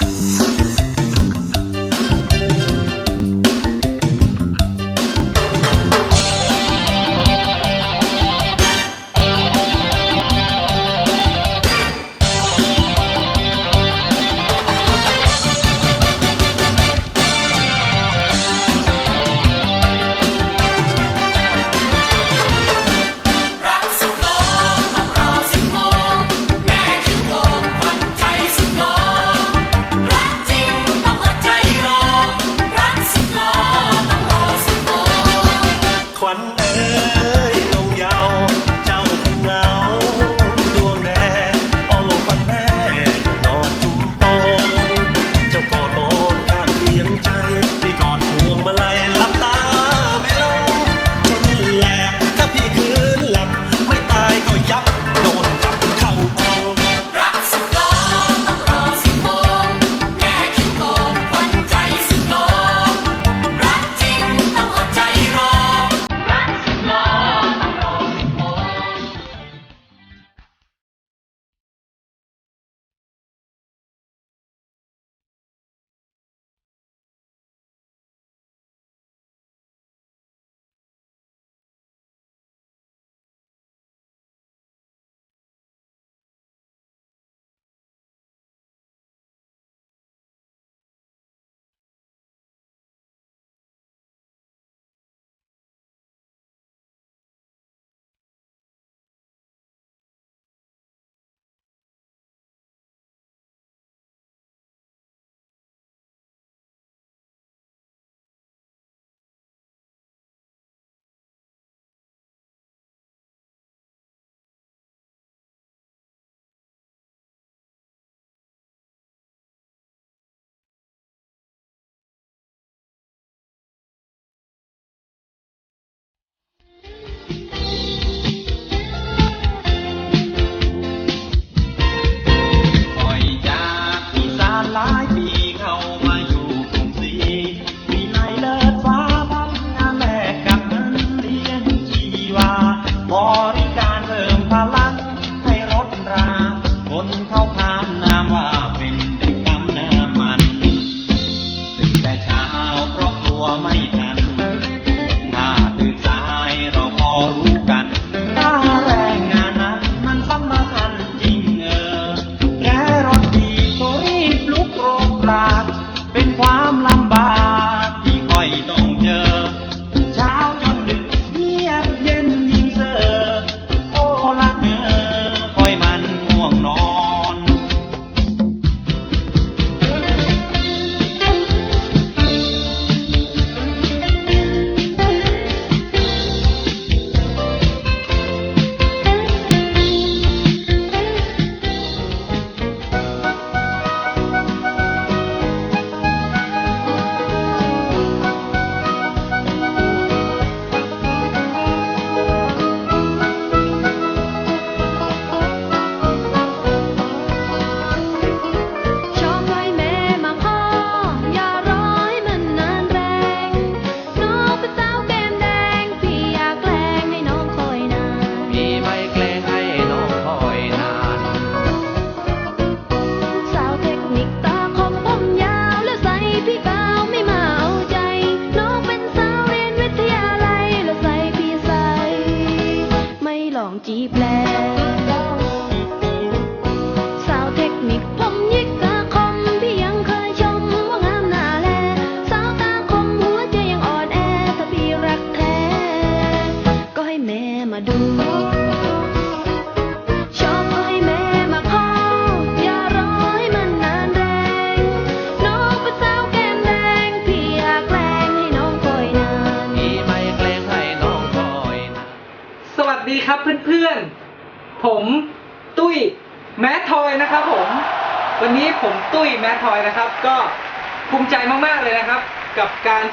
Peace.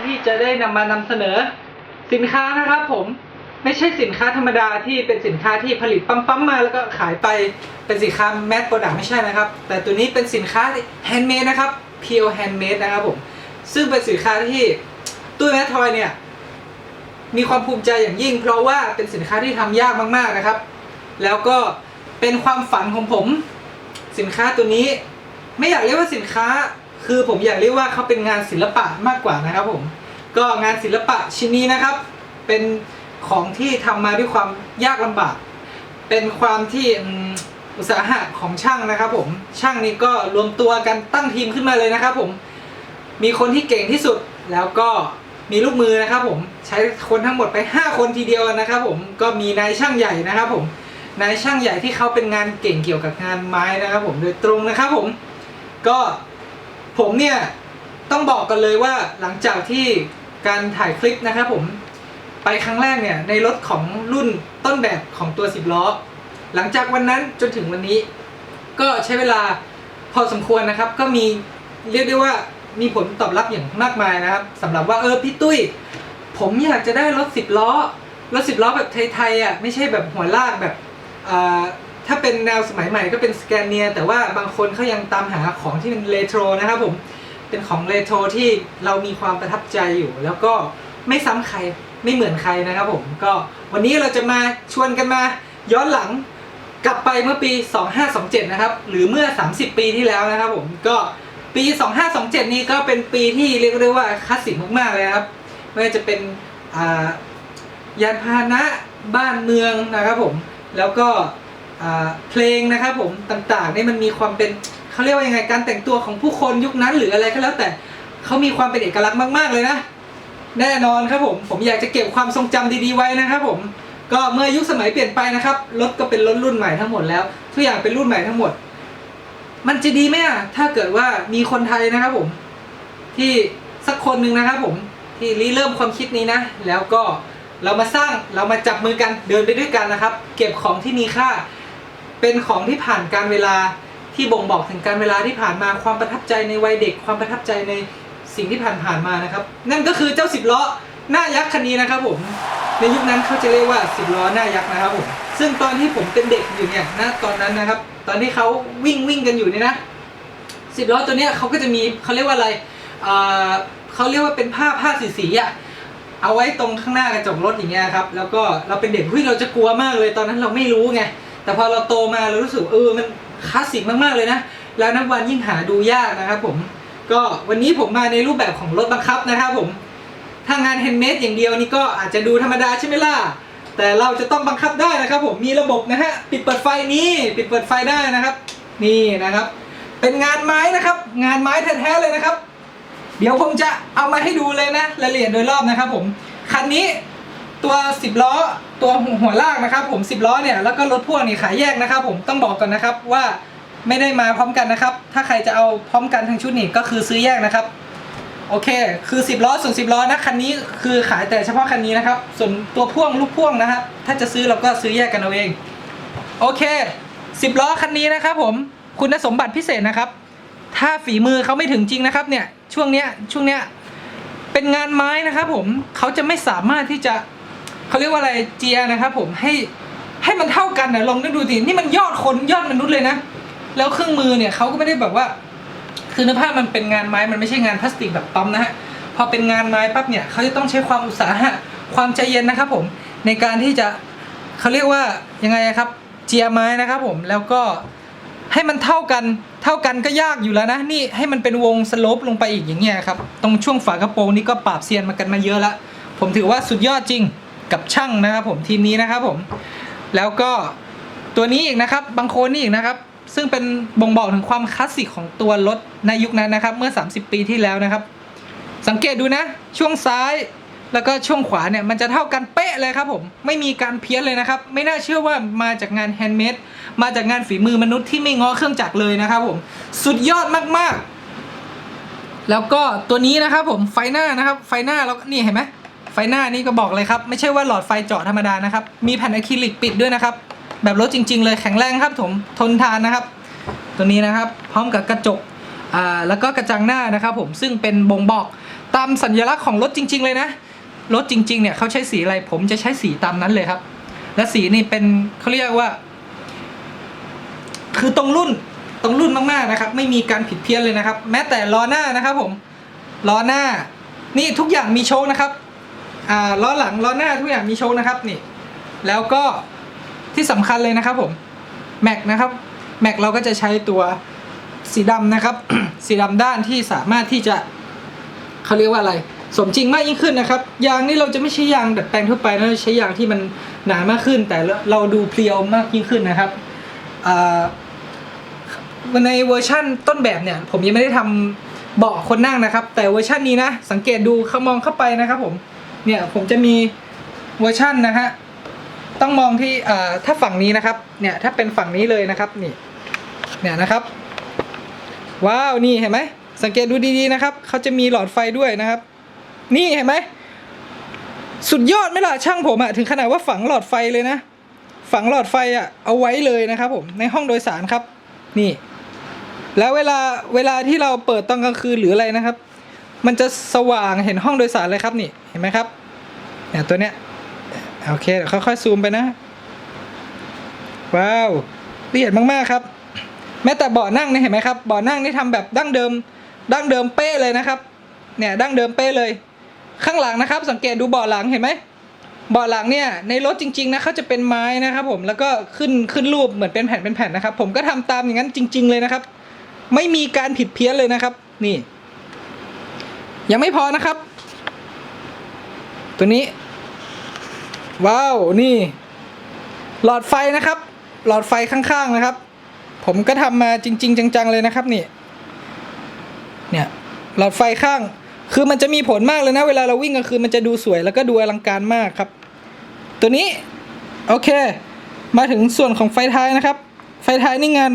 ที่จะได้นำมานำเสนอสินค้านะครับผมไม่ใช่สินค้าธรรมดาที่เป็นสินค้าที่ผลิตปั๊มๆมาแล้วก็ขายไปเป็นสินค้าแมสโปรดักไม่ใช่นะครับ แต่ตัวนี้เป็นสินค้าแฮนด์เมดนะครับเพียวแฮนด์เมดนะครับผมซึ่งเป็นสินค้าที่ตู้แมททอยเนี่ยมีความภูมิใจอย่างยิ่ง เพราะว่าเป็นสินค้าที่ทำยากมากๆนะครับ แล้วก็เป็นความฝันของผม สินค้าตัวนี้ไม่อยากเรียกว่าสินค้า คือผมอยากเรียกว่าเขาเป็นงานศิลปะมากกว่านะครับผม ก็งานศิลปะชิ้นนี้นะครับ เป็นของที่ทำมาด้วยความยากลำบาก เป็นความที่อุตสาหะของช่างนะครับผม ช่างนี้ก็รวมตัวกันตั้งทีมขึ้นมาเลยนะครับผม มีคนที่เก่งที่สุดแล้วก็มีลูกมือนะครับผม ใช้คนทั้งหมดไป 5 คนทีเดียวนะครับผม ก็มีนายช่างใหญ่นะครับผม นายช่างใหญ่ที่เขาเป็นงานเก่งเกี่ยวกับงานไม้นะครับผม โดยตรงนะครับผม ก็ ผมเนี่ยต้องบอกกันเลยว่าหลังจากที่การถ่ายคลิปนะครับผมไปครั้งแรกเนี่ยในรถของรุ่นต้นแบบของตัว 10 ล้อ หลังจากวันนั้นจนถึงวันนี้ ก็ใช้เวลาพอสมควรนะครับ ก็มีเรียกได้ว่ามีผลตอบรับอย่างมากมายนะครับสำหรับว่าเออพี่ตุ้ย ผมอยากจะได้รถสิบล้อ รถสิบล้อแบบไทยๆอะไม่ใช่แบบหัวลากแบบอ่า ถ้าเป็นแนวสมัยใหม่ก็เป็นสแกนเนีย แต่ว่าบางคนเขายังตามหาของที่เป็นเรโทรนะครับผมเป็นของเรโทรที่เรามีความประทับใจอยู่ แล้วก็ไม่ซ้ำใครไม่เหมือนใครนะครับผมก็วันนี้เราจะมาชวนกันมาย้อนหลังกลับไปเมื่อปี 2527 นะครับ หรือเมื่อ 30 ปีที่แล้วนะครับผมก็ปี 2527 นี้ก็เป็นปีที่เรียกได้ว่าคลาสสิกมากๆเลยครับไม่ว่าจะเป็นยานพาหนะบ้านเมืองนะครับผมแล้วก็ เพลงนะครับผมต่างๆนี่มันมีความเป็นเขาเรียกว่ายังไงการแต่งตัวของผู้คนยุคนั้นหรืออะไรก็แล้วแต่เขามีความเป็นเอกลักษณ์มาก ๆเลยนะแน่นอนครับผมผมอยากจะเก็บความทรงจำดีๆไว้นะครับผมก็เมื่อยุคสมัยเปลี่ยนไปนะครับรถก็เป็นรถรุ่นใหม่ทั้งหมดแล้วทุกอย่างเป็นรุ่นใหม่ทั้งหมด มันจะดีไหมอะถ้าเกิดว่ามีคนไทยนะครับผมที่สักคนหนึ่งนะครับผมที่ริเริ่มความคิดนี้นะ แล้วก็เรามาสร้างเรามาจับมือกันเดินไปด้วยกันนะครับ เก็บของที่มีค่า เป็นของที่ผ่านการเวลาที่บ่งบอกถึงการเวลาที่ผ่านมาความประทับใจในวัยเด็ก ความประทับใจในสิ่งที่ผ่านผ่านมานะครับ นั่นก็คือเจ้าสิบล้อหน้ายักษ์คันนี้นะครับผมในยุคนั้นเขาจะเรียกว่าสิบล้อหน้ายักษ์นะครับผมซึ่งตอนที่ผมเป็นเด็กอยู่เนี่ยณตอนนั้นนะครับ ตอนที่เขาวิ่งวิ่งกันอยู่เนี่ยนะสิบล้อตัวเนี้ยเขาก็จะมีเขาเรียกว่าอะไรเเขาเรียกว่าเป็นผ้าผ้าสีสีอะเอาไว้ตรงข้างหน้ากระจกรถอย่างเงี้ยครับแล้วก็เราเป็นเด็กเฮ้ยเราจะกลัวมากเลยตอนนั้นเราไม่รู้ไง แต่พอเราโตมาเรารู้สึกเออมันคลาสสิกมาก ๆ เลยนะ แล้วนับวันยิ่งหาดูยากนะครับผม ก็วันนี้ผมมาในรูปแบบของรถบังคับนะครับผม ถ้างานแฮนด์เมดอย่างเดียวนี่ก็อาจจะดูธรรมดาใช่ไหมล่ะ แต่เราจะต้องบังคับได้นะครับผม มีระบบนะฮะ ปิดเปิดไฟนี้ปิดเปิดไฟได้นะครับ นี่นะครับ เป็นงานไม้นะครับ งานไม้แท้ๆเลยนะครับ เดี๋ยวผมจะเอามาให้ดูเลยนะรายละเอียดโดยรอบนะครับผม คันนี้ ตัว 10 ล้อ ตัวหัวลากนะครับ ผม 10 ล้อเนี่ยแล้วก็รถพ่วงนี่ขายแยกนะครับ ผมต้องบอกก่อนนะครับว่าไม่ได้มาพร้อมกันนะครับ ถ้าใครจะเอาพร้อมกันทั้งชุดนี่ก็คือซื้อแยกนะครับ โอเค คือ 10 ล้อส่วน10 ล้อนะคันนี้คือขายแต่เฉพาะคันนี้นะครับ ส่วนตัวพ่วงลูกพ่วงนะครับ ถ้าจะซื้อเราก็ซื้อแยกกันเอาเอง โอเค 10 ล้อคันนี้นะครับ ผมคุณสมบัติพิเศษนะครับ ถ้าฝีมือเขาไม่ถึงจริงนะครับเนี่ยช่วงเนี้ยช่วงเนี้ยเป็นงานไม้นะครับ ผมเขาจะไม่สามารถที่จะ เขาเรียกว่าอะไรเจียนะครับผมให้ให้มันเท่ากันนะลองนึกดูดินี่มันยอดคนยอดมนุษย์เลยนะ แล้วเครื่องมือเนี่ยเขาก็ไม่ได้แบบว่า คือเนื้อผ้ามันเป็นงานไม้มันไม่ใช่งานพลาสติกแบบปั๊มนะฮะพอเป็นงานไม้ปั๊บเนี่ยเขาจะต้องใช้ความอุตสาหะความใจเย็นนะครับผมในการที่จะเขาเรียกว่ายังไงครับเจียไม้นะครับผมแล้วก็ให้มันเท่ากันเท่ากันก็ยากอยู่แล้วนะนี่ให้มันเป็นวงสโลปลงไปอีกอย่างเงี้ยครับตรงช่วงฝากระโปรงนี่ก็ปราบเซียนมากันมาเยอะละผมถือว่าสุดยอดจริง กับช่างนะครับผมทีมนี้นะครับผม แล้วก็ตัวนี้อีกนะครับบางโคนนี่อีกนะครับ ซึ่งเป็นบ่งบอกถึงความคลาสสิกของตัวรถในยุคนั้นนะครับ เมื่อ 30 ปีที่แล้วนะครับ สังเกตดูนะ ช่วงซ้ายแล้วก็ช่วงขวาเนี่ยมันจะเท่ากันเป๊ะเลยครับผมไม่มีการเพี้ยนเลยนะครับ ไม่น่าเชื่อว่ามาจากงานแฮนด์เมดมาจากงานฝีมือมนุษย์ที่ไม่ง้อเครื่องจักรเลยนะครับผมสุดยอดมากๆ แล้วก็ตัวนี้นะครับผมไฟหน้านะครับ ไฟหน้าแล้วนี่เห็นไหม ฟหน้านี่ก็บอกเลยครับ ไม่ใช่ว่าหลอดไฟเจาะธรรมดานะครับ มีแผ่นอะคริลิกปิดด้วยนะครับ แบบรถจริง ๆ เลยแข็งแรงครับผมทนทานนะครับ ตัวนี้นะครับ พร้อมกับกระจกอ่าแล้วก็กระจังหน้านะครับ ผมซึ่งเป็นบ่งบอกตามสัญลักษณ์ของรถจริง ๆ เลยนะรถจริง ๆ เนี่ยเขาใช้สีอะไรผมจะใช้สีตามนั้นเลยครับ และสีนี่เป็นเขาเรียกว่า คือตรงรุ่นตรงรุ่นมากๆนะครับ ไม่มีการผิดเพี้ยนเลยนะครับ แม้แต่ล้อหน้านะครับ ผมล้อหน้า นี่ทุกอย่างมีโชคนะครับ อ่าล้อหลังล้อหน้าทุกอย่างมีโชคนะครับนี่ แล้วก็ที่สำคัญเลยนะครับผมแม็กนะครับแม็กเราก็จะใช้ตัวสีดำนะครับ สีดำด้านที่สามารถที่จะเขาเรียกว่าอะไร สมจริงมากยิ่งขึ้นนะครับ ยางนี่เราจะไม่ใช้ยางดัดแปลงทั่วไปนะเราใช้ยางที่มันหนามากขึ้น แต่เราดูเพรียวมากยิ่งขึ้นนะครับในเวอร์ชั่นต้นแบบเนี่ยผมยังไม่ได้ทำเบาะคนนั่งนะครับ แต่เวอร์ชันนี้นะ สังเกตดูเขามองเข้าไปนะครับผม เนี่ยผมจะมีเวอร์ชันนะฮะต้องมองที่อ่าถ้าฝั่งนี้นะครับเนี่ยถ้าเป็นฝั่งนี้เลยนะครับนี่เนี่ยนะครับ ว้าวนี่เห็นไหมสังเกตดูดีๆนะครับเขาจะมีหลอดไฟด้วยนะครับ นี่เห็นไหมสุดยอดไหมล่ะช่างผมอะถึงขนาดว่าฝังหลอดไฟเลยนะ ฝังหลอดไฟอะเอาไว้เลยนะครับผมในห้องโดยสารครับ นี่ แล้วเวลาเวลาที่เราเปิดตอนกลางคืนหรืออะไรนะครับ มันจะสว่างเห็นห้องโดยสารเลยครับนี่เห็นไหมครับเนี่ยตัวเนี้ยโอเคเดี๋ยวค่อยๆซูมไปนะ ว้าวละเอียดมากๆครับ แม้แต่เบาะนั่งนี่เห็นไหมครับเบาะนั่งนี่ทำแบบดั้งเดิม ดั้งเดิมเป๊ะเลยนะครับ เนี่ยดั้งเดิมเป๊ะเลย ข้างหลังนะครับ สังเกตดูเบาะหลังเห็นไหมเบาะหลังเนี่ยในรถจริงๆนะเขาจะเป็นไม้นะครับ ผมแล้วก็ขึ้นขึ้นรูปเหมือนเป็นแผ่นเป็นแผ่นนะครับ ผมก็ทำตามอย่างนั้นจริง ๆ เลยนะครับ ไม่มีการผิดเพี้ยนเลยนะครับ นี่ ยังไม่พอนะครับ ตัวนี้ ว้าว นี่ หลอดไฟนะครับ หลอดไฟข้างๆนะครับ ผมก็ทำมาจริง ๆ จัง ๆ เลยนะครับนี่ เนี่ยหลอดไฟข้าง คือมันจะมีผลมากเลยนะ เวลาเราวิ่งกลางคืนมันจะดูสวยแล้วก็ดูอลังการมากครับ ตัวนี้ โอเค มาถึงส่วนของไฟท้ายนะครับ ไฟท้ายนี่งาน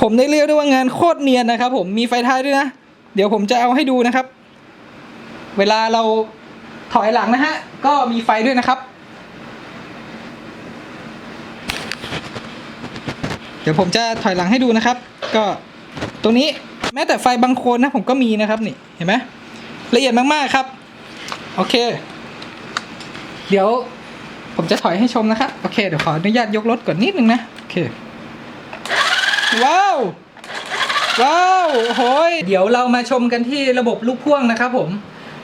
ผมได้เรียกได้ว่างานโคตรเนียนนะครับ ผมมีไฟท้ายด้วยนะ เดี๋ยวผมจะเอาให้ดูนะครับ เวลาเราถอยหลังนะฮะ ก็มีไฟด้วยนะครับ เดี๋ยวผมจะถอยหลังให้ดูนะครับ ก็ตรงนี้แม้แต่ไฟบางโคนนะผมก็มีนะครับนี่เห็นไหมละเอียดมากๆครับ โอเค เดี๋ยวผมจะถอยให้ชมนะครับ โอเคเดี๋ยวขออนุญาตยกรถก่อนนิดนึงนะโอเคว้าวว้าวโอ้ยเดี๋ยวเรามาชมกันที่ระบบลูกพ่วงนะครับผม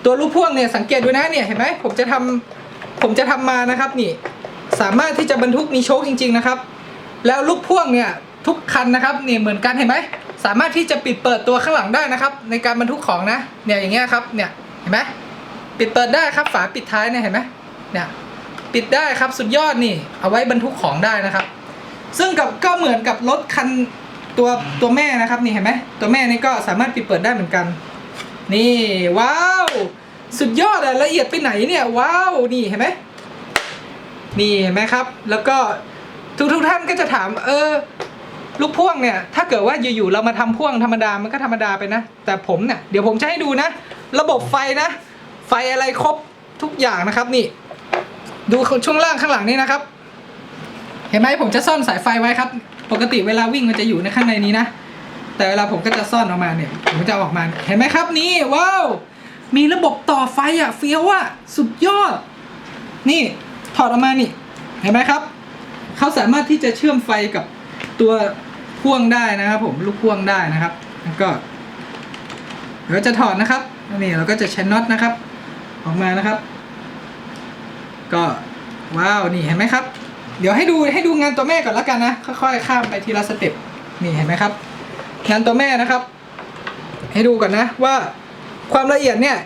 ตัวลูกพ่วงเนี่ยสังเกตดูนะเนี่ยเห็นไหมผมจะทำผมจะทำมานะครับนี่สามารถที่จะบรรทุกมีโชคจริง ๆนะครับ แล้วลูกพ่วงเนี่ยทุกคันนะครับนี่เหมือนกันเห็นไหมสามารถที่จะปิดเปิดตัวข้างหลังได้นะครับ ในการบรรทุกของนะเนี่ยอย่างเงี้ยครับเนี่ยเห็นไหมปิดเปิดได้ครับฝาปิดท้ายเนี่ยเห็นไหมเนี่ยปิดได้ครับสุดยอดนี่เอาไว้บรรทุกของได้นะครับ ซึ่งกับก็เหมือนกับรถคันตัวตัวแม่นะครับนี่เห็นไหมตัวแม่นี่ก็สามารถปิดเปิดได้เหมือนกัน นี่ ว้าว สุดยอดอะละเอียดไปไหนเนี่ย ว้าว นี่เห็นไหมนี่เห็นไหมครับ แล้วก็ทุกทุกท่านก็จะถาม เออ ลูกพ่วงเนี่ย ถ้าเกิดว่าอยู่ๆเรามาทำพ่วงธรรมดามันก็ธรรมดาไปนะ แต่ผมเนี่ยเดี๋ยวผมจะให้ดูนะ ระบบไฟนะ ไฟอะไรครบทุกอย่างนะครับ นี่ ดูช่วงล่างข้างหลังนี่นะครับ เห็นไหมผมจะซ่อนสายไฟไว้ครับ ปกติเวลาวิ่งมันจะอยู่ในข้างในนี้นะ แต่เวลาผมก็จะซ่อนออกมาเนี่ย ผมจะออกมา เห็นไหมครับนี่ว้าว มีระบบต่อไฟอะเฟี้ยวอะสุดยอด นี่ถอดออกมานี่ เห็นไหมครับ เขาสามารถที่จะเชื่อมไฟกับตัวพ่วงได้นะครับ ผมลูกพ่วงได้นะครับแล้วก็เดี๋ยวจะถอดนะครับนี่เราก็จะใช้น็อตนะครับ ออกมานะครับ ก็ว้าวนี่เห็นไหมครับ เดี๋ยวให้ดูให้ดูงานตัวแม่ก่อนแล้วกันนะค่อยๆข้ามไปทีละสเต็ปนี่เห็นไหมครับ งานตัวแม่นะครับ ให้ดูก่อนนะว่าความละเอียดเนี่ย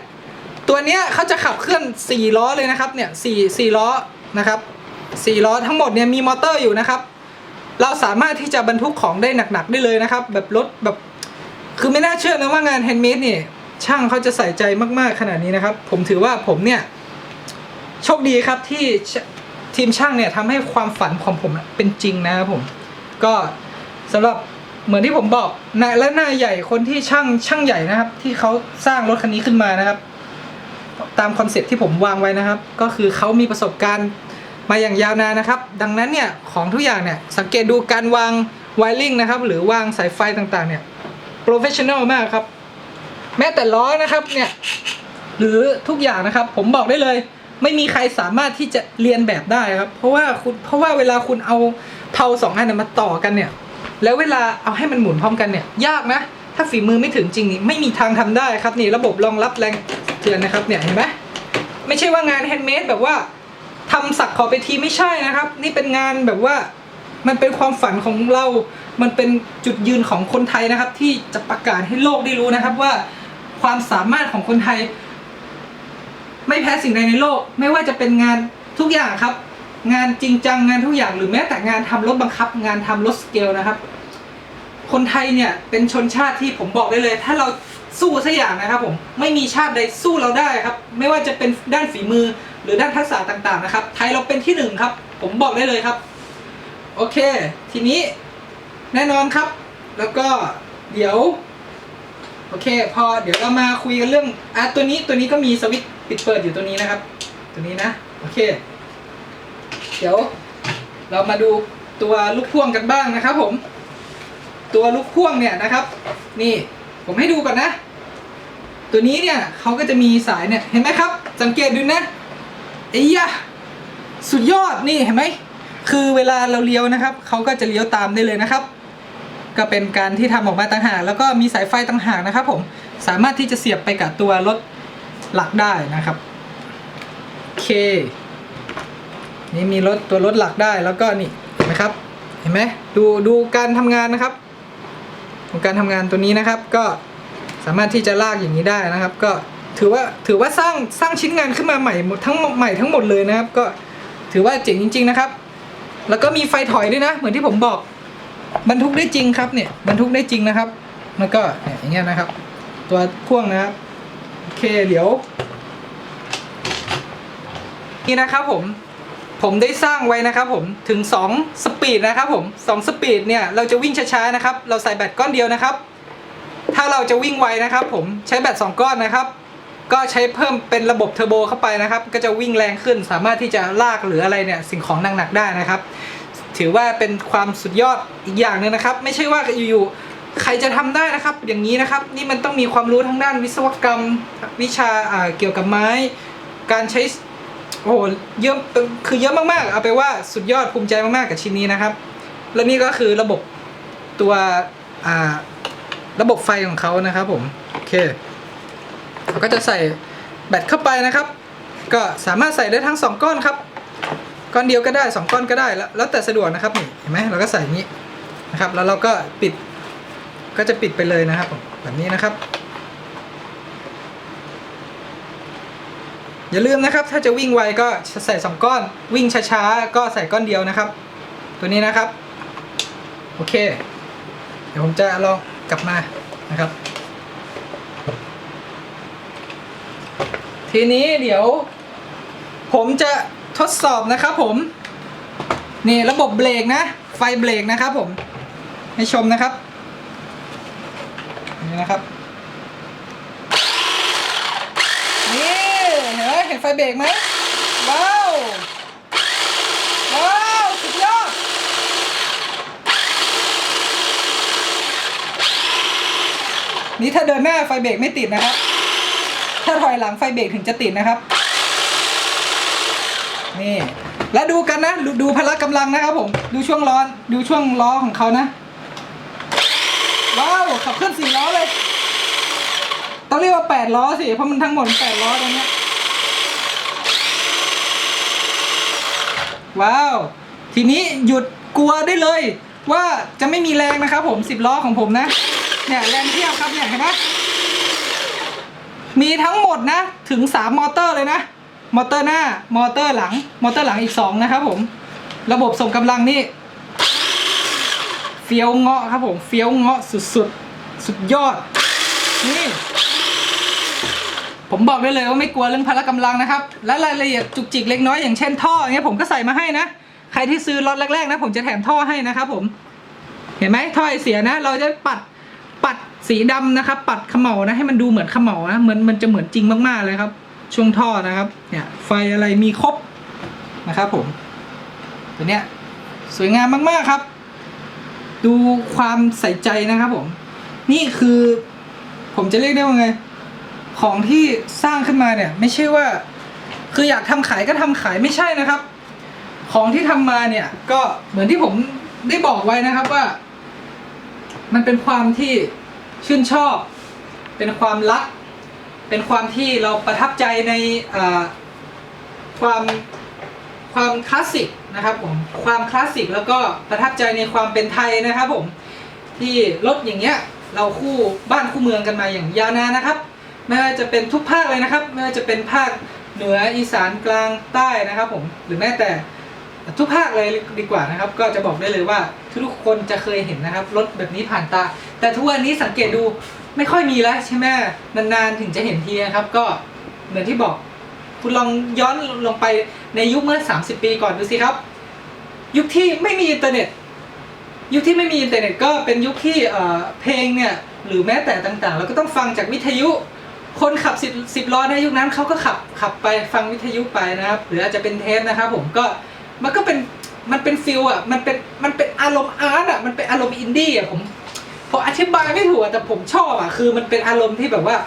ตัวเนี้ยเขาจะขับเคลื่อน4ล้อเลยนะครับเนี่ย4 4ล้อนะครับ4ล้อทั้งหมดเนี่ยมีมอเตอร์อยู่นะครับ เราสามารถที่จะบรรทุกของได้หนักๆได้เลยนะครับ แบบรถแบบคือไม่น่าเชื่อนะว่างานแฮนด์เมดเนี่ยช่างเขาจะใส่ใจมากๆขนาดนี้นะครับ ผมถือว่าผมเนี่ยโชคดีครับที่ทีมช่างเนี่ยทำให้ความฝันของผมเป็นจริงนะครับผม ก็สำหรับ เหมือนที่ผมบอกนายและนายใหญ่คนที่ช่างช่างใหญ่นะครับ ที่เขาสร้างรถคันนี้ขึ้นมานะครับ ตามคอนเซ็ปที่ผมวางไว้นะครับ ก็คือเขามีประสบการณ์มาอย่างยาวนานนะครับ ดังนั้นเนี่ยของทุกอย่างเนี่ยสังเกตดูการวางไวริงนะครับ หรือวางสายไฟต่างๆ เนี่ยโปรเฟชชั่นอลมากครับ แม้แต่ล้อนะครับเนี่ยหรือทุกอย่างนะครับ ผมบอกได้เลย ไม่มีใครสามารถที่จะเรียนแบบได้ครับ เพราะว่าคุณเพราะว่าเวลาคุณเอาเผาสองอันเนยมาต่อกันเนี่ย แล้วเวลาเอาให้มันหมุนพร้อมกันเนี่ยยากนะ ถ้าฝีมือไม่ถึงจริงนี่ไม่มีทางทำได้ครับนี่ระบบรองรับแรงเตือนนะครับเนี่ยเห็นไหมไม่ใช่ว่างานแฮนด์เมดแบบว่าทำสักขอไปทีไม่ใช่นะครับ นี่เป็นงานแบบว่ามันเป็นความฝันของเรา มันเป็นจุดยืนของคนไทยนะครับ ที่จะประกาศให้โลกได้รู้นะครับว่าความสามารถของคนไทย ไม่แพ้สิ่งใดในโลก ไม่ว่าจะเป็นงานทุกอย่างครับ งานจริงจังงานทุกอย่างหรือแม้แต่งานทำรถบังคับ งานทำรถสเกลนะครับ คนไทยเนี่ยเป็นชนชาติที่ผมบอกได้เลย ถ้าเราสู้สักอย่างนะครับผมไม่มีชาติใดสู้เราได้ครับ ไม่ว่าจะเป็นด้านฝีมือหรือด้านทักษะต่างๆนะครับ ไทยเราเป็นที่หนึ่งครับ ผมบอกได้เลยครับ โอเค ทีนี้แน่นอนครับ แล้วก็เดี๋ยว โอเค พอเดี๋ยวเรามาคุยกันเรื่องอะตัวนี้ตัวนี้ก็มีสวิตช์ปิดเปิดอยู่ตัวนี้นะครับ ตัวนี้นะ โอเค เดี๋ยว เรามาดูตัวลูกพ่วงกันบ้างนะครับ ผม ตัวลูกพ่วงเนี่ยนะครับ นี่ผมให้ดูก่อนนะ ตัวนี้เนี่ยเขาก็จะมีสายเนี่ยเห็นไหมครับ สังเกตดูนะไอ้ยะสุดยอดนี่เห็นไหมคือเวลาเราเลี้ยวนะครับเขาก็จะเลี้ยวตามได้เลยนะครับ ก็เป็นการที่ทำออกมาต่างหากแล้วก็มีสายไฟต่างหากนะครับ ผมสามารถที่จะเสียบไปกับตัวรถหลักได้นะครับโอเค นี่มีรถตัวรถหลักได้แล้วก็นี่เห็นไหมครับ เห็นไหมดูดูการทำงานนะครับของการทำงานตัวนี้นะครับ ก็สามารถที่จะลากอย่างนี้ได้นะครับ ก็ถือว่าถือว่าสร้างสร้างชิ้นงานขึ้นมาใหม่หมดทั้งใหม่ทั้งหมดเลยนะครับ ก็ถือว่าเจ๋งจริง ๆนะครับ แล้วก็มีไฟถอยด้วยนะ เหมือนที่ผมบอกบรรทุกได้จริงครับเนี่ยบรรทุกได้จริงนะครับแล้วก็เนี่ยอย่างเงี้ยนะครับ ตัวพ่วงนะครับโอเคเดี๋ยวนี่นะครับผม ผมได้สร้างไว้นะครับผมถึง 2 สปีดนะครับผม2สปีดเนี่ยเราจะวิ่งช้าๆนะครับ เราใส่แบตก้อนเดียวนะครับ ถ้าเราจะวิ่งไวนะครับ ผมใช้แบต2ก้อนนะครับ ก็ใช้เพิ่มเป็นระบบเทอร์โบเข้าไปนะครับ ก็จะวิ่งแรงขึ้นสามารถที่จะลากหรืออะไรเนี่ยสิ่งของหนักๆได้นะครับ ถือว่าเป็นความสุดยอดอีกอย่างหนึ่งนะครับ ไม่ใช่ว่าอยู่ๆใครจะทำได้นะครับ อย่างนี้นะครับ นี่มันต้องมีความรู้ทางด้านวิศวกรรมวิชาเกี่ยวกับไม้ การใช้ โอ้เยอะคือเยอะมากๆ เอาไปว่าสุดยอดภูมิใจมากๆกับชิ้นนี้นะครับ แล้วนี่ก็คือระบบตัวอ่าระบบไฟของเขานะครับผม โอเคเราก็จะใส่แบตเข้าไปนะครับ ก็สามารถใส่ได้ทั้งสองก้อนครับ ก้อนเดียวก็ได้สองก้อนก็ได้แล้วแล้วแต่สะดวกนะครับนี่เห็นไหมเราก็ใส่อย่างนี้นะครับ แล้วเราก็ปิดก็จะปิดไปเลยนะครับผมแบบนี้นะครับ อย่าลืมนะครับ ถ้าจะวิ่งไวก็ใส่สองก้อน วิ่งช้าๆ ก็ใส่ก้อนเดียวนะครับ ตัวนี้นะครับ โอเค เดี๋ยวผมจะลองกลับมานะครับ ทีนี้เดี๋ยว ผมจะทดสอบนะครับผม นี่ระบบเบรกนะ ไฟเบรกนะครับผม ให้ชมนะครับ นี่นะครับ นี่ เห็นไฟเบรกไหมว้าวว้าวสุดยอดนี่ถ้าเดินหน้าไฟเบรกไม่ติดนะครับ ถ้าถอยหลังไฟเบรกถึงจะติดนะครับ นี่ แล้วดูกันนะดูพละกำลังนะครับผม ดูช่วงร้อดูช่วงล้อของเขานะ ว้าวขับเคลื่อนสี่ล้อเลย ต้องเรียกว่าแปดล้อสิ เพราะมันทั้งหมดแปดล้อตรงเนี้ ว้าว ทีนี้หยุดกลัวได้เลย ว่าจะไม่มีแรงนะครับผมสิบล้อของผมนะ เนี่ยแรงเทียบครับเนี่ยเห็นไหมมีทั้งหมดนะถึงสามมอเตอร์เลยนะ มอเตอร์หน้า มอเตอร์หลัง มอเตอร์หลังอีกสองนะครับผม ระบบส่งกำลังนี่เฟี้ยวเงาะครับผมเฟี้ยวเงาะสุดๆ สุดยอด นี่ ผมบอกได้เลยว่าไม่กลัวเรื่องพละกำลังนะครับ และรายละเอียดจุกจิกเล็กน้อยอย่างเช่นท่ออย่างเงี้ยผมก็ใส่มาให้นะ ใครที่ซื้อรถแรกๆนะ ผมจะแถมท่อให้นะครับผม เห็นไหมท่อไอเสียนะ เราจะปัดปัดสีดำนะครับ ปัดเขมเหลานะให้มันดูเหมือนเขมเหลานะเหมือนมันจะเหมือนจริงมากๆเลยครับ ช่วงท่อนะครับ เนี่ย ไฟอะไรมีครบนะครับ ผม ตัวเนี้ยสวยงามมากๆครับ ดูความใส่ใจนะครับผม นี่คือ ผมจะเรียกได้ว่าไง ของที่สร้างขึ้นมาเนี่ยไม่ใช่ว่า คืออยากทำขายก็ทำขายไม่ใช่นะครับ ของที่ทำมาเนี่ยก็เหมือนที่ผมได้บอกไว้นะครับว่า มันเป็นความที่ชื่นชอบ เป็นความรัก เป็นความที่เราประทับใจในความความคลาสสิกนะครับผมความคลาสสิกแล้วก็ประทับใจในความเป็นไทยนะครับผมที่รถอย่างเงี้ยเราคู่บ้านคู่เมืองกันมาอย่างยาวนานนะครับ ไม่ว่าจะเป็นทุกภาคเลยนะครับ ไม่ว่าจะเป็นภาคเหนืออีสานกลางใต้นะครับผมหรือแม้แต่ทุกภาคเลยดีกว่านะครับ ก็จะบอกได้เลยว่าทุกคนจะเคยเห็นนะครับรถแบบนี้ผ่านตา แต่ทุกวันนี้สังเกตดูไม่ค่อยมีแล้วใช่ไหมนานๆถึงจะเห็นทีนะครับ ก็เหมือนที่บอก คุณลองย้อนลงไปในยุคเมื่อ 30 ปีก่อนดูสิครับ ยุคที่ไม่มีอินเทอร์เน็ต ยุคที่ไม่มีอินเทอร์เน็ตก็เป็นยุคที่เเพลงเนี่ยหรือแม้แต่ต่างๆ เราก็ต้องฟังจากวิทยุ คนขับสิบสิบล้อในยุคนั้นเขาก็ขับขับไปฟังวิทยุไปนะครับ หรืออาจจะเป็นเทปนะครับผมก็มันก็เป็นมันเป็นฟิลอะมันเป็นมันเป็นอารมณ์อาร์ตอะมันเป็นอารมณ์อินดี้อะผมผมอธิบายไม่ถูกอะแต่ผมชอบอะคือมันเป็นอารมณ์ที่แบบว่า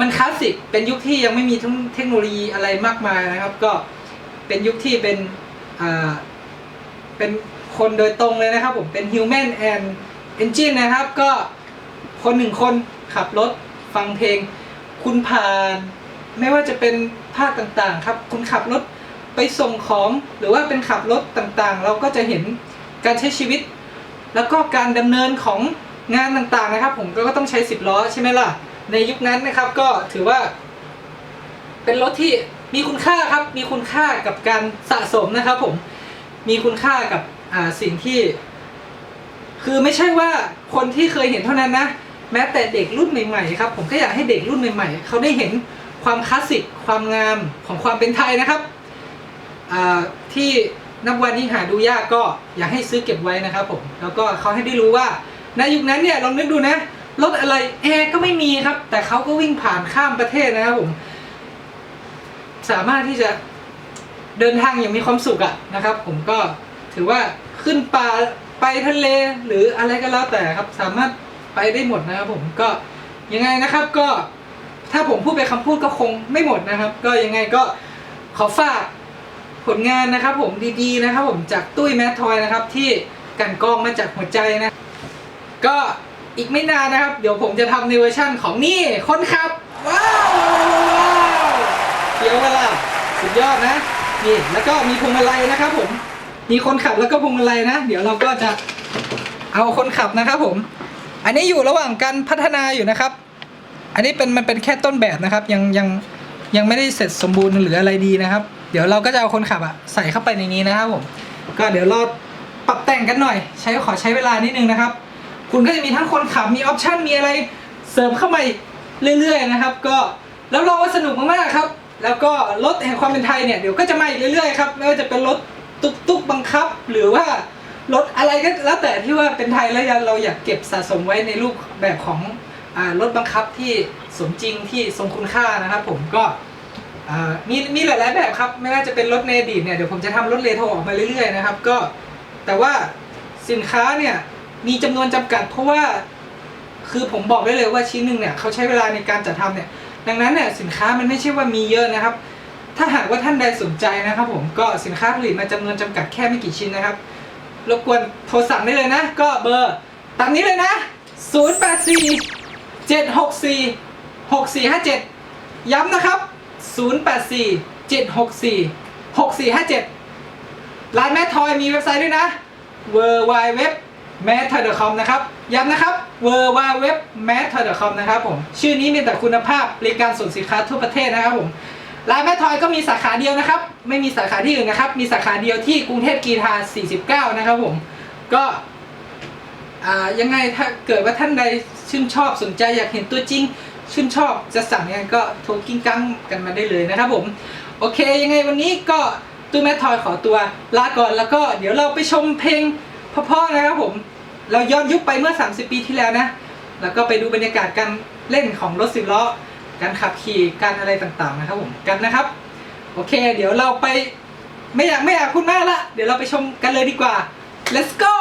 มันคลาสสิกเป็นยุคที่ยังไม่มีเทคโนโลยีอะไรมากมายนะครับ ก็เป็นยุคที่เป็นอ่าเป็นคนโดยตรงเลยนะครับ ผมเป็น human and engine นะครับ ก็คนหนึ่งคนขับรถฟังเพลง คุณผ่าน ไม่ว่าจะเป็นภาคต่างๆครับ คุณขับรถไปส่งของหรือว่าเป็นขับรถต่างๆ เราก็จะเห็นการใช้ชีวิต แล้วก็การดำเนินของงานต่างๆนะครับ ผมก็ต้องใช้สิบล้อใช่ไหมล่ะ ในยุคนั้นนะครับก็ถือว่า เป็นรถที่มีคุณค่าครับ มีคุณค่ากับการสะสมนะครับ ผมมีคุณค่ากับสิ่งที่ คือไม่ใช่ว่าคนที่เคยเห็นเท่านั้นนะ แม้แต่เด็กรุ่นใหม่ๆครับผมก็อยากให้เด็กรุ่นใหม่ๆเขาได้เห็นความคลาสสิกความงามของความเป็นไทยนะครับที่นับวันนี้หาดูยากก็อยากให้ซื้อเก็บไว้นะครับผมแล้วก็เขาให้ได้รู้ว่าในยุคนั้นเนี่ยลองนึกดูนะรถอะไรแอร์ก็ไม่มีครับ แต่เขาก็วิ่งผ่านข้ามประเทศนะครับผม สามารถที่จะเดินทางอย่างมีความสุขอะนะครับ ผมก็ถือว่าขึ้นป่าไปทะเลหรืออะไรก็แล้วแต่ครับ สามารถ ไปได้หมดนะครับผมก็ยังไงนะครับก็ถ้าผมพูดไปคำพูดก็คงไม่หมดนะครับ ก็ยังไงก็ขอฝากผลงานนะครับ ผมดีๆนะครับ ผมจากตุ้ยแมททอยนะครับ ที่กันกองมาจากหัวใจนะ ก็อีกไม่นานนะครับ เดี๋ยวผมจะทำในเวอร์ชั่นของนี่คนขับ ว้าวเฟี้ยวกันล่ะสุดยอดนะนี่แล้วก็มีพวงมาลัยนะครับ ผมมีคนขับแล้วก็พวงมาลัยนะ เดี๋ยวเราก็จะเอาคนขับนะครับ ผม อันนี้อยู่ระหว่างการพัฒนาอยู่นะครับ อันนี้เป็นมันเป็นแค่ต้นแบบนะครับ ยังยังยังไม่ได้เสร็จสมบูรณ์หรืออะไรดีนะครับ เดี๋ยวเราก็จะเอาคนขับอะใส่เข้าไปในนี้นะครับผมก็เดี๋ยวเราปรับแต่งกันหน่อย ใช้ขอใช้เวลานิดนึงนะครับ คุณก็จะมีทั้งคนขับมีออปชันมีอะไรเสริมเข้ามาเรื่อยๆนะครับ ก็แล้วเราว่าสนุกมากๆครับ แล้วก็รถแห่งความเป็นไทยเนี่ยเดี๋ยวก็จะมาอีกเรื่อยๆครับไม่ว่าจะเป็นรถตุ๊กตุ๊กบังคับหรือว่า รถอะไรก็แล้วแต่ที่ว่าเป็นไทยแล้วเราอยากเก็บสะสมไว้ในรูปแบบของรถบังคับที่สมจริงที่ทรงคุณค่านะครับ ผมก็มีมีหลาย ๆ แบบครับ ไม่ว่าจะเป็นรถในอดีตเนี่ยเดี๋ยวผมจะทำรถเลโทรออกมาเรื่อย ๆ นะครับ ก็แต่ว่าสินค้าเนี่ยมีจำนวนจำกัด เพราะว่าคือผมบอกได้เลยว่าชิ้นหนึ่งเนี่ยเขาใช้เวลาในการจัดทำเนี่ยดังนั้นเนี่ยสินค้ามันไม่ใช่ว่ามีเยอะนะครับ ถ้าหากว่าท่านใดสนใจนะครับ ผมก็สินค้าผลิตมาจำนวนจำกัดแค่ไม่กี่ชิ้นนะครับ รบกวนโทรสั่งได้เลยนะ ก็เบอร์ตามนี้เลยนะ 084 764 6457 ย้ำนะครับ 084 764 6457ร้านแม่ทอยมีเว็บไซต์ด้วยนะ w w w m a t h e r c o m นะครับ ย้ำนะครับ w w w m a t h e r c o m นะครับผม ชื่อนี้มีแต่คุณภาพบริการส่งสินค้าทั่วประเทศนะครับผม ร้านแม่ทอยก็มีสาขาเดียวนะครับ ไม่มีสาขาที่อื่นนะครับ มีสาขาเดียวที่กรุงเทพกีทา49 นะครับผม ก็ยังไงถ้าเกิดว่าท่านใดชื่นชอบสนใจอยากเห็นตัวจริง ชื่นชอบจะสั่งยังไงก็โทรกิ้งกังกันมาได้เลยนะครับผม โอเคยังไงวันนี้ก็ตู้แม่ทอยขอตัวลาก่อนแล้วก็เดี๋ยวเราไปชมเพลงพราะๆนะครับผม เราย้อนยุคไปเมื่อ 30 ปีที่แล้วนะ แล้วก็ไปดูบรรยากาศการเล่นของรถสิบล้อ การขับขี่การอะไรต่างๆนะครับผมกันนะครับ โอเค เดี๋ยวเราไปไม่อยากไม่อยากพูดมากละเดี๋ยวเราไปชมกันเลยดีกว่า let's go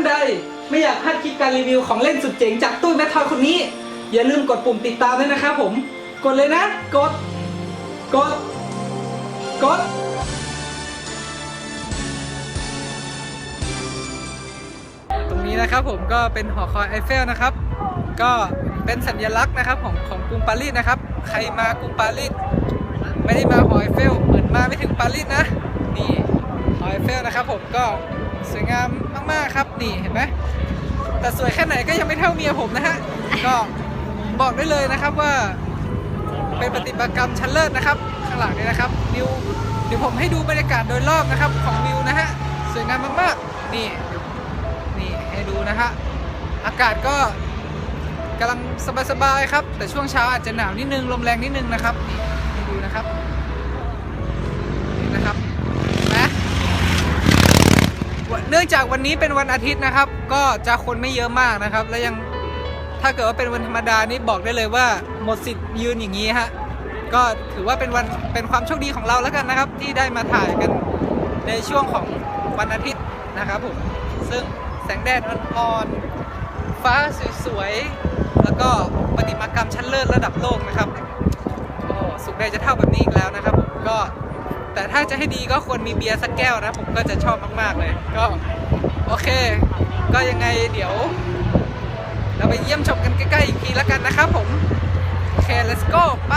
านใด ไม่อยากพลาดคลิปการรีวิวของเล่นสุดเจ๋งจากตุ้แมททอยคนนี้ อย่าลืมกดปุ่มติดตามด้วยนะครับผม กดเลยนะ กด กด กดตรงนี้นะครับผมก็เป็นหอคอยไอเฟลนะครับ ก็เป็นสัญลักษณ์นะครับของของกรุงปารีสนะครับ ใครมากรุงปารีสไม่ได้มาหอไอเฟลเหมือนมาไม่ถึงปารีสนะ นี่หอไอเฟลนะครับผมก็สวยงาม มากๆครับนี่เห็นไหมแต่สวยแค่ไหนก็ยังไม่เท่าเมียผมนะฮะก็บอกได้เลยนะครับว่า เป็นปฏิบัติกรรมชั้นเลิศนะครับ ข้างหลังนี้นะครับวิวเดี๋ยวผมให้ดูบรรยากาศโดยรอบนะครับของวิวนะฮะสวยงามมากๆนี่นี่ให้ดูนะฮะอากาศก็กำลังสบายๆครับ แต่ช่วงเช้าอาจจะหนาวนิดนึงลมแรงนิดนึงนะครับนี่ให้ดูนะครับ นี่นะครับเห็นไหมวัน เนื่องจากวันนี้เป็นวันอาทิตย์นะครับ ก็จะคนไม่เยอะมากนะครับ และยังถ้าเกิดว่าเป็นวันธรรมดานี่บอกได้เลยว่าหมดสิทธิ์ยืนอย่างนี้ฮะก็ถือว่าเป็นวันเป็นความโชคดีของเราแล้วกันนะครับ ที่ได้มาถ่ายกันในช่วงของวันอาทิตย์นะครับผมซึ่งแสงแดดอ่อนๆฟ้าสวยๆแล้วก็ประติมากรรมชั้นเลิศระดับโลกนะครับโอ้สุขใดจะเท่าแบบนี้อีกแล้วนะครับผมก็ แต่ถ้าจะให้ดีก็ควรมีเบียร์สักแก้วนะ ผมก็จะชอบมาก ๆ เลย ก็ โอเค ก็ยังไงเดี๋ยว เราไปเยี่ยมชมกันใกล้ ๆ อีกทีแล้วกันนะครับผม โอเค let's go ไป